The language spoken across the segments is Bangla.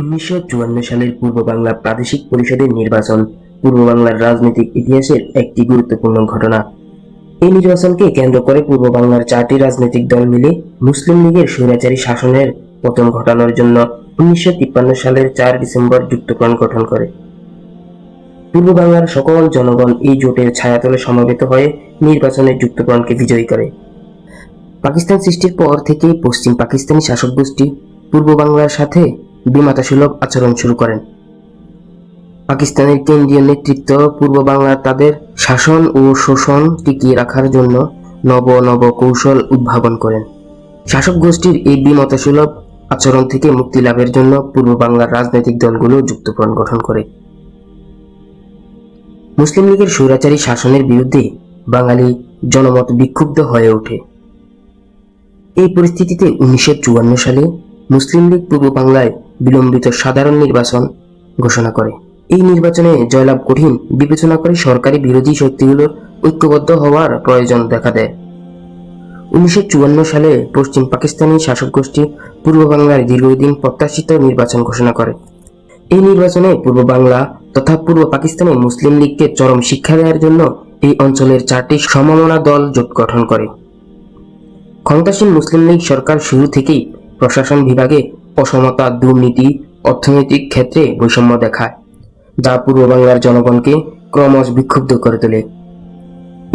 উনিশশো চুয়ান্ন সালের পূর্ব বাংলা প্রাদেশিক পরিষদের নির্বাচন পূর্ব বাংলার রাজনৈতিক ইতিহাসের একটি গুরুত্বপূর্ণ ঘটনা। এই নির্বাচনকে কেন্দ্র করে পূর্ব বাংলার চারটি রাজনৈতিক দল মিলে মুসলিম লীগের স্বৈরাচারী শাসনের পতন ঘটানোর জন্য উনিশশো তিপ্পান্ন সালের চার ডিসেম্বর যুক্তফ্রন্ট গঠন করে। পূর্ব বাংলার সকল জনগণ এই জোটের ছায়াতলে সমবেত হয়ে নির্বাচনে যুক্তফ্রন্টকে বিজয়ী করে। পাকিস্তান সৃষ্টির পর থেকে পশ্চিম পাকিস্তানি শাসক গোষ্ঠী পূর্ব বাংলার সাথে বিমাতাসুলভ আচরণ শুরু করেন। পাকিস্তানের কেন্দ্রীয় নেতৃত্ব পূর্ব বাংলার তাদের শাসন ও শোষণ টিকিয়ে রাখার জন্য নব নব কৌশল উদ্ভাবন করেন। শাসক গোষ্ঠীর এই বিমতাসুলভ আচরণ থেকে মুক্তি লাভের জন্য পূর্ব বাংলার রাজনৈতিক দলগুলো যুক্তফ্রন্ট গঠন করে। মুসলিম লীগের স্বৈরাচারী শাসনের বিরুদ্ধে বাঙালি জনমত বিক্ষুব্ধ হয়ে ওঠে। এই পরিস্থিতিতে উনিশশো চুয়ান্ন সালে মুসলিম লীগ পূর্ব বাংলায় বিলম্বিত সাধারণ নির্বাচন ঘোষণা করে। এই নির্বাচনে জয়লাভ কঠিন, বিবেচনা করে সরকারি বিরোধী শক্তিগুলোর ঐক্যবদ্ধ হওয়ার প্রয়োজন দেখা দেয়। উনিশশো চুয়ান্ন সালে পশ্চিম পাকিস্তানি শাসক গোষ্ঠী পূর্ব বাংলার দীর্ঘদিন প্রত্যাশিত নির্বাচন ঘোষণা করে। এই নির্বাচনে পূর্ব বাংলা তথা পূর্ব পাকিস্তানে মুসলিম লীগকে চরম শিক্ষা দেওয়ার জন্য এই অঞ্চলের চারটি সমমনা দল জোট গঠন করে। ক্ষমতাসীন মুসলিম লীগ সরকার শুরু থেকেই প্রশাসন বিভাগে অসমতা দুর্নীতি, অর্থনৈতিক ক্ষেত্রে বৈষম্য দেখায়, যা পূর্ব বাংলার জনগণকে ক্রমশ বিক্ষুব্ধ করে তোলে।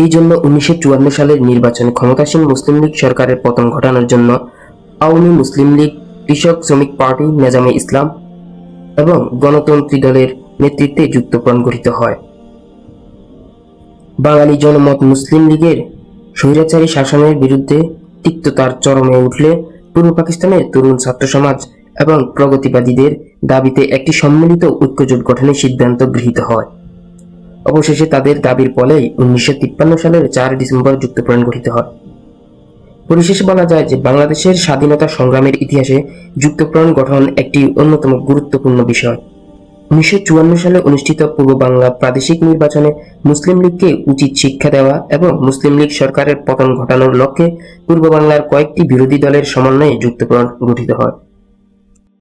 এই জন্য উনিশশো চুয়ান্ন সালের নির্বাচনে ক্ষমতাসীন মুসলিম লীগ সরকারের পতন ঘটানোর জন্য আওয়ামী মুসলিম লীগ, কৃষক শ্রমিক পার্টি, নেজামে ইসলাম এবং গণতন্ত্রী দলের নেতৃত্বে যুক্তফ্রন্ট গঠিত হয়। বাঙালি জনমত মুসলিম লীগের স্বৈরাচারী শাসনের বিরুদ্ধে তিক্ততার চরমে উঠলে পূর্ব পাকিস্তানের তরুণ ছাত্র সমাজ এবং প্রগতিবাদীদের দাবিতে একটি সম্মিলিত ঐক্যজোট গঠনের সিদ্ধান্ত গৃহীত হয়। অবশেষে তাদের দাবির ফলেই উনিশশো তিপ্পান্ন সালের চার ডিসেম্বর যুক্তপ্রাণ গঠিত হয়। পরিশেষে বলা যায় যে বাংলাদেশের স্বাধীনতা সংগ্রামের ইতিহাসে যুক্তপ্রাণ গঠন একটি অন্যতম গুরুত্বপূর্ণ বিষয়। উনিশশো চুয়ান্ন সালে অনুষ্ঠিত পূর্ব বাংলা প্রাদেশিক নির্বাচনে মুসলিম লীগকে উচিত শিক্ষা দেওয়া এবং মুসলিম লীগ সরকারের পতন ঘটানোর লক্ষ্যে পূর্ব বাংলার কয়েকটি বিরোধী দলের সমন্বয়ে যুক্তফ্রন্ট গঠিত হয়।